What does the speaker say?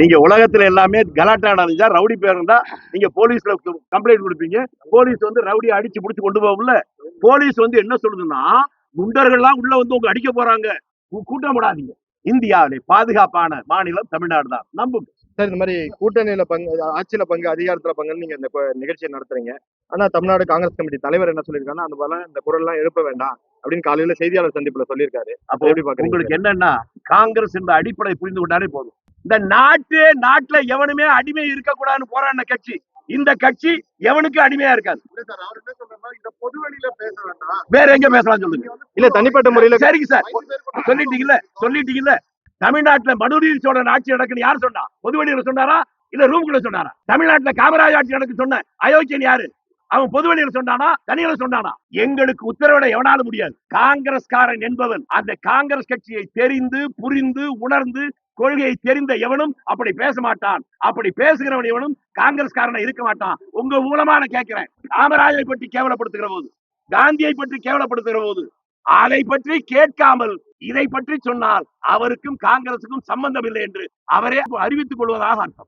நீங்க உலகத்துல எல்லாமே கலாட்டா நடந்துச்சா? ரவுடி பேர் இருந்தா நீங்க போலீஸ்ல கம்ப்ளைண்ட் கொடுப்பீங்க. போலீஸ் வந்து ரவுடி அடிச்சு புடிச்சு கொண்டு போகும்ல. போலீஸ் வந்து என்ன சொல்லுதுன்னா குண்டர்கள்லாம் உள்ள வந்து உங்க அடிக்க போறாங்க. கூட்டம் போடாதீங்க. இந்தியாவிலே பாதுகாப்பான மாநிலம் தமிழ்நாடு தான். நம்புங்க. சார் இந்த மாதிரி கூட்டணியில பங்கு ஆட்சியில பங்கு அதிகாரத்துல பங்குன்னு நீங்க இந்த நிகழ்ச்சியை நடத்துறீங்க. ஆனா தமிழ்நாடு காங்கிரஸ் கமிட்டி தலைவர் என்ன சொல்லியிருக்காருன்னா அந்த போல இந்த குரல் எல்லாம் எழுப்ப வேண்டாம் அப்படின்னு காலையில செய்தியாளர் சந்திப்புல சொல்லியிருக்காரு. அப்போ எப்படி பாக்குறீங்க உங்களுக்கு என்னன்னா காங்கிரஸ் என்ற அடிப்படை புரிந்து கொண்டாலே போதும். இந்த நாட்டு நாட்டுல எவனுமே அடிமை இருக்கக்கூடாதுன்னு போராடின கட்சி. இந்த கட்சி எவனுக்கு அடிமையா இருக்காது. வேற எங்க பேசலாம் சொல்லுங்க. இல்ல தனிப்பட்ட முறையில சரிங்க சார். சொல்லிட்டீங்கல்ல சொல்லிட்டீங்கல்ல. தமிழ்நாட்டுல மனுநீதி சோழன் ஆட்சி நடக்குன்னு யார் சொன்னா? பொதுவெளியில சொன்னாரா? இல்ல ரூம்குள்ள சொன்னாரா? தமிழ்நாட்டுல காமராஜ் ஆட்சி நடக்கு சொன்ன அயோக்கியன் யாரு? அவன் பொது வழியில சொன்னானா? தனியில சொன்னானா? எங்களுக்கு உத்தரவிட எவனாலும் முடியாது. காங்கிரஸ்காரன் என்பவன் அந்த காங்கிரஸ் கட்சியை தெரிந்து புரிந்து உணர்ந்து கொள்கையை தெரிந்த எவனும் அப்படி பேச மாட்டான். அப்படி பேசுகிறவன் எவனும் காங்கிரஸ்காரனை இருக்க மாட்டான். உங்க மூலமா நான் கேட்கிறேன். காமராஜரை பற்றி கேவலப்படுத்துகிற போது காந்தியை பற்றி கேவலப்படுத்துகிற போது அதை பற்றி கேட்காமல் இதை பற்றி சொன்னால் அவருக்கும் காங்கிரசுக்கும் சம்பந்தம் இல்லை என்று அவரே அறிவித்துக் கொள்வதாக அர்த்தம்.